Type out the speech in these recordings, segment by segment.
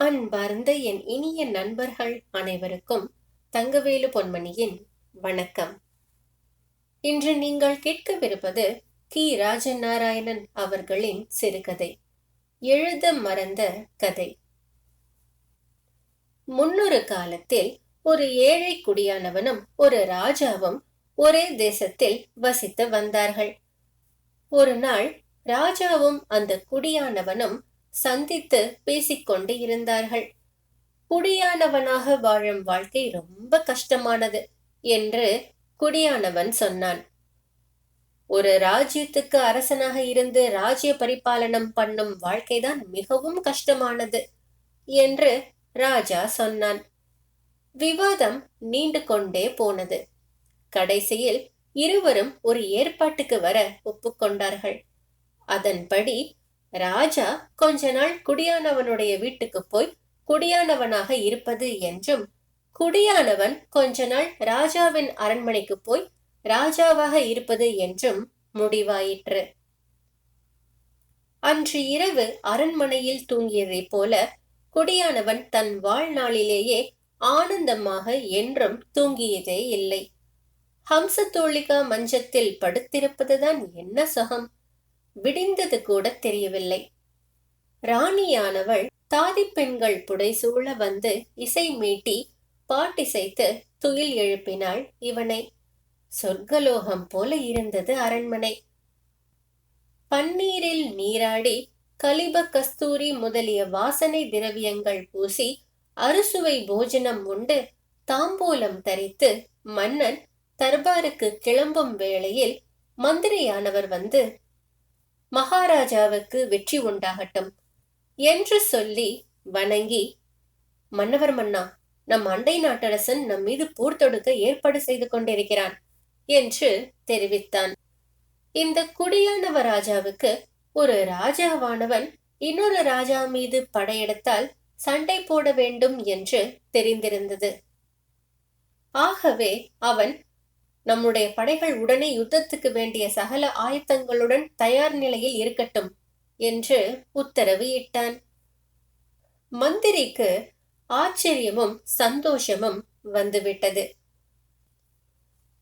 அன்பார்ந்த என் இனிய நண்பர்கள் அனைவருக்கும் தங்கவேலு பொன்மணியின் வணக்கம். இன்று நீங்கள் கேட்கவிருப்பது கி. ராஜநாராயணன் அவர்களின் சிறுகதை எழுத மறந்த கதை. முன்னொரு காலத்தில் ஒரு ஏழை குடியானவனும் ஒரு ராஜாவும் ஒரே தேசத்தில் வசித்து வந்தார்கள். ஒரு நாள் ராஜாவும் அந்த குடியானவனும் சந்தித்து பேசிக்கொண்டு இருந்தார்கள். குடியானவனாக வாழும் வாழ்க்கை ரொம்ப கஷ்டமானது என்று குடியானவன் சொன்னான். ஒரு ராஜ்யத்துக்கு அரசனாக இருந்து ராஜ்ய பரிபாலனம் பண்ணும் வாழ்க்கைதான் மிகவும் கஷ்டமானது என்று ராஜா சொன்னான். விவாதம் நீண்டு கொண்டே போனது. கடைசியில் இருவரும் ஒரு ஏற்பாட்டுக்கு வர ஒப்புக்கொண்டார்கள். அதன்படி ராஜா கொஞ்ச நாள் குடியானவனுடைய வீட்டுக்கு போய் குடியானவனாக இருப்பது என்றும் குடியானவன் கொஞ்ச நாள் ராஜாவின் அரண்மனைக்கு போய் ராஜாவாக இருப்பது என்றும் முடிவாயிற்று. அன்று இரவு அரண்மனையில் தூங்கியதைப் போல குடியானவன் தன் வாழ்நாளிலேயே ஆனந்தமாக என்றும் தூங்கியதே இல்லை. ஹம்சத்தோழிகா மஞ்சத்தில் படுத்திருப்பதுதான் என்ன சுகம்? விடிந்தது கூட தெரியவில்லை. ராணியானவள் தாதி பெண்கள் புடைசூழ வந்து இசை மீட்டி பாட்டிசைத்து துயில் எழுப்பினாள் இவனை. சொர்க்கலோகம் போல இருந்தது அரண்மனை. பன்னீரில் நீராடி கலிப கஸ்தூரி முதலிய வாசனை திரவியங்கள் பூசி அறுசுவை போஜனம் உண்டு தாம்பூலம் தரித்து மன்னன் தர்பாருக்கு கிளம்பும் வேளையில் மந்திரியானவர் வந்து மகாராஜாவுக்கு வெற்றி உண்டாகட்டும். என்று சொல்லி வணங்கி மன்னவர் மன்னா நம் அண்டை நாட்டரசன் நம் மீது போர் தொடுக்க ஏற்பாடு செய்து கொண்டிருக்கிறான் என்று தெரிவித்தான். இந்த குடியானவ ராஜாவுக்கு ஒரு ராஜாவானவன் இன்னொரு ராஜா மீது படையெடுத்தால் சண்டை போட வேண்டும் என்று தெரிந்திருந்தது. ஆகவே அவன் நம்முடைய படைகள் உடனே யுத்தத்துக்கு வேண்டிய சகல ஆயத்தங்களுடன் தயார் நிலையில் இருக்கட்டும் என்று உத்தரவு இட்டான். மந்திரிக்கு ஆச்சரியமும் சந்தோஷமும் வந்துவிட்டது.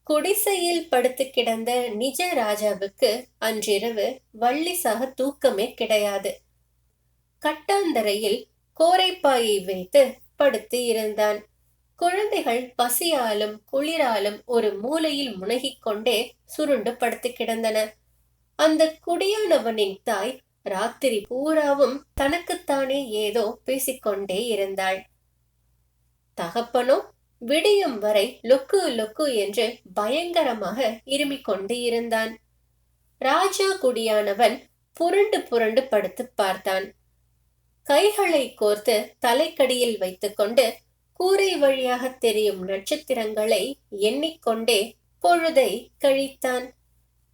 குடிசையில் படுத்து கிடந்த நிஜ ராஜாவுக்கு அன்றிரவு வள்ளிசாக தூக்கமே கிடையாது. கட்டாந்தரையில் கோரைப்பாயை வைத்து படுத்து இருந்தான். குழந்தைகள் பசியாலும் குளிராலும் ஒரு மூலையில் முனகிக் கொண்டே சுருண்டு படுத்து கிடந்தன. அந்த குடியானவனின் தாய் ராத்திரி பூராவும் தனக்குத்தானே ஏதோ பேசிக்கொண்டே இருந்தாள். தகப்பனோ விடியும் வரை லொக்கு லொக்கு என்று பயங்கரமாக இருமிக் கொண்டு இருந்தான். ராஜா குடியானவன் புரண்டு புரண்டு படுத்து பார்த்தான். கைகளை கோர்த்து தலைக்கடியில் வைத்துக்கொண்டு கூரை வழியாக தெரியும் நட்சத்திரங்களை எண்ணிக்கொண்டே பொழுதை கழித்தான்.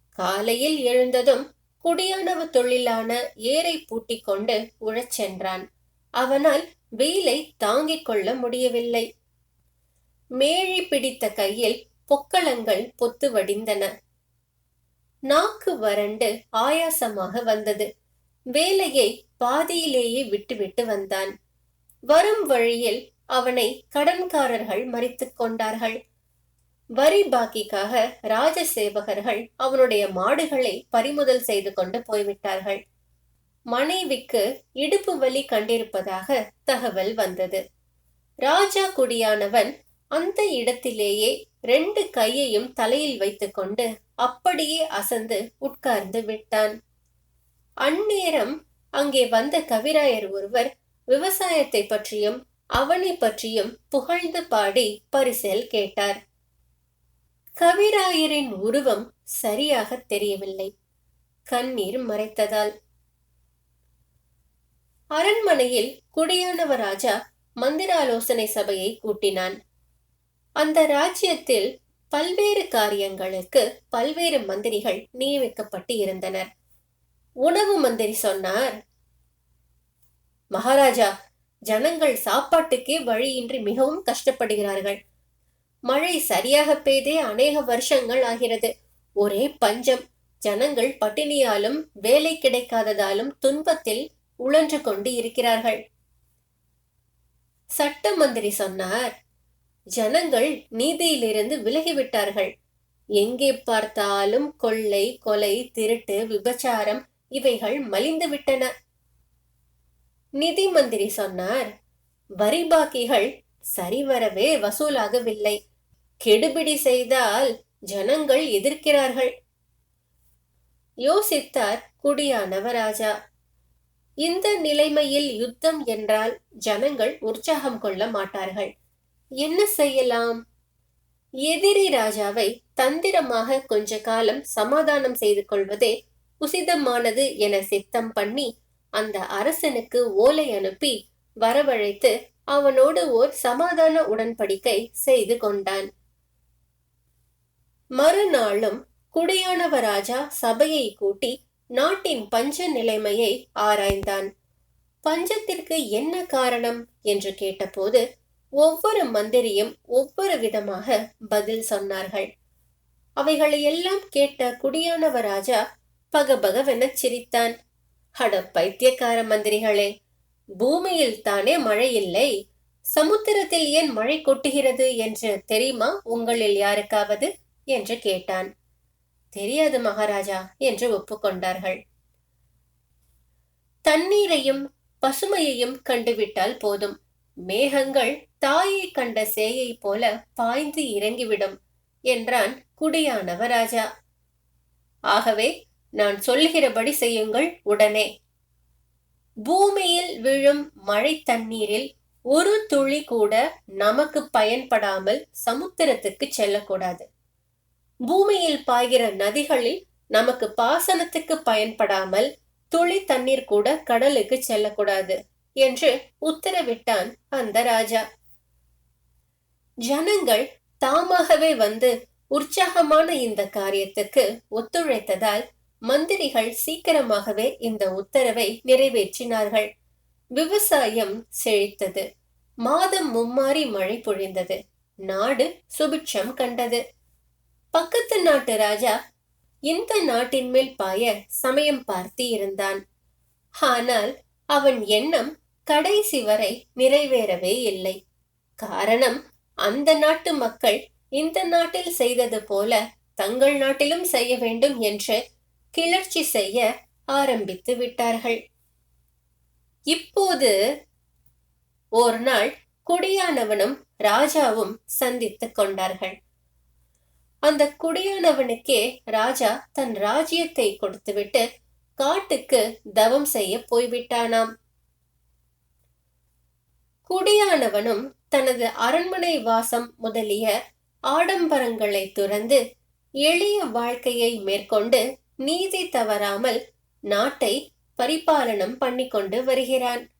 காலையில் எழுந்ததும் குடியானவ தொழிலான ஏரை பூட்டிக் கொண்டு உழச் சென்றான். அவனால் வெயிலை தாங்கிக் கொள்ள முடியவில்லை. மேழி பிடித்த கையில் பொக்களங்கள் பொத்து வடிந்தன. நாக்கு வறண்டு ஆயாசமாக வந்தது. வேலையை பாதியிலேயே விட்டுவிட்டு வந்தான். வரும் வழியில் அவனை கடன்காரர்கள் மறித்து கொண்டார்கள். வரி பாக்கிக்காக ராஜசேவகர்கள் அவனுடைய மாடுகளை பறிமுதல் செய்து கொண்டு போய்விட்டார்கள். மனைவிக்கு இடுப்பு வலி கண்டிருப்பதாக தகவல் வந்தது. ராஜா குடியானவன் அந்த இடத்திலேயே ரெண்டு கையையும் தலையில் வைத்துக்கொண்டு அப்படியே அசந்து உட்கார்ந்து விட்டான். அந்நேரம் அங்கே வந்த கவிராயர் ஒருவர் விவசாயத்தை பற்றியும் அவனை பற்றியும் புகழ்ந்து பாடி பரிசல் கேட்டார். கவிராயரின் உருவம் சரியாக தெரியவில்லை. கண்ணீர் மறைத்ததால். அரண்மனையில் குடியானவ ராஜா மந்திராலோசனை சபையை கூட்டினான். அந்த ராஜ்யத்தில் பல்வேறு காரியங்களுக்கு பல்வேறு மந்திரிகள் நியமிக்கப்பட்டு இருந்தனர். உணவு மந்திரி சொன்னார் மகாராஜா ஜனங்கள் சாப்பாட்டுக்கே வழியின்றி மிகவும் கஷ்டப்படுகிறார்கள். மழை சரியாக பெய்தே அநேக வருஷங்கள் ஆகிறது. ஒரே பஞ்சம். ஜனங்கள் பட்டினியாலும் வேலை கிடைக்காததாலும் துன்பத்தில் உழன்று கொண்டு இருக்கிறார்கள். சட்ட மந்திரி சொன்னார் ஜனங்கள் நீதியிலிருந்து விலகிவிட்டார்கள். எங்கே பார்த்தாலும் கொள்ளை கொலை திருட்டு விபச்சாரம் இவைகள் மலிந்து விட்டன நிதி மந்திரி சொன்னார் வரி பாக்கிகள் சரிவரவே வசூலாகவில்லை. கெடுபிடி செய்தால் ஜனங்கள் எதிர்க்கிறார்கள். யோசித்தார் குடியானவராஜா இந்த நிலைமையில் யுத்தம் என்றால் ஜனங்கள் உற்சாகம் கொள்ள மாட்டார்கள். என்ன செய்யலாம்? எதிரி ராஜாவை தந்திரமாக கொஞ்ச காலம் சமாதானம் செய்து கொள்வதே உசிதமானது என சித்தம் பண்ணி அந்த அரசனுக்கு ஓலை அனுப்பி வரவழைத்து அவனோடு ஓர் சமாதான உடன்படிக்கை செய்து கொண்டான். மறுநாளும் குடியானவராஜா சபையை கூட்டி நாட்டின் பஞ்ச நிலைமையை ஆராய்ந்தான். பஞ்சத்திற்கு என்ன காரணம் என்று கேட்டபோது ஒவ்வொரு மந்திரியும் ஒவ்வொரு விதமாக பதில் சொன்னார்கள். அவைகளை எல்லாம் கேட்ட குடியானவராஜா பகபகவென சிரித்தான். அட பைத்தியக்கார மந்திரிகளே பூமியில் தானே மழை இல்லை? சமுத்திரத்தில் ஏன் மழை கொட்டுகிறது என்று தெரியுமா உங்களில் யாருக்காவது? என்று கேட்டான். தெரியாது மகாராஜா என்று ஒப்புக்கொண்டார்கள். தண்ணீரையும் பசுமையையும் கண்டுவிட்டால் போதும். மேகங்கள் தாயை கண்ட சேயை போல பாய்ந்து இறங்கிவிடும் என்றான் குடியானவ ராஜா. ஆகவே நான் சொல்லுகிறபடி செய்யுங்கள் உடனே. பூமியில் விழும் மழை தண்ணீரில் ஒரு துளி கூட நமக்கு பயன்படாமல் சமுத்திரத்துக்கு செல்லக்கூடாது. பூமியில் பாய்கிற நதிகளில் நமக்கு பாசனத்துக்கு பயன்படாமல் துளி தண்ணீர் கூட கடலுக்கு செல்லக்கூடாது என்று உத்தரவிட்டான் அந்த ராஜா. ஜனங்கள் தாமாகவே வந்து உற்சாகமான இந்த காரியத்துக்கு ஒத்துழைத்ததால் மந்திரிகள் சீக்கிரமாகவே இந்த உத்தரவை நிறைவேற்றினார்கள். விவசாயம் செழித்தது. மாதம் மும்மாறி மழை பொழிந்தது. நாடு சுபிட்சம் கண்டது. பக்கத்து நாட்டு ராஜா இந்த நாட்டின் மேல் பாய சமயம் பார்த்து இருந்தான். ஆனால் அவன் எண்ணம் கடைசி வரை நிறைவேறவே இல்லை. காரணம் அந்த நாட்டு மக்கள் இந்த நாட்டில் செய்தது போல தங்கள் நாட்டிலும் செய்ய வேண்டும் என்று கிளர்ச்சி செய்ய ஆரம்பித்து விட்டார்கள். இப்போது ஒரு நாள் குடியானவனும் ராஜாவும் சந்தித்துக் கொண்டார்கள். அந்த குடியானவனுக்கே ராஜா தன் ராஜ்யத்தை கொடுத்துவிட்டு காட்டுக்கு தவம் செய்ய போய்விட்டானாம். குடியானவனும் தனது அரண்மனை வாசம் முதலிய ஆடம்பரங்களை துறந்து எளிய வாழ்க்கையை மேற்கொண்டு நீதி தவறாமல் நாட்டை பரிபாலனம் பண்ணிக்கொண்டு வருகிறான்.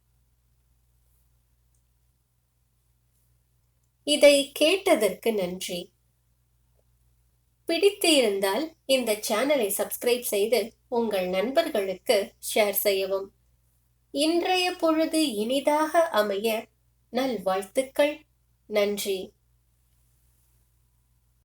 இதை கேட்டதற்கு நன்றி. பிடித்து இருந்தால் இந்த சேனலை சப்ஸ்கிரைப் செய்து உங்கள் நண்பர்களுக்கு ஷேர் செய்யவும். இன்றைய பொழுது இனிதாக அமைய நல்வாழ்த்துக்கள். நன்றி.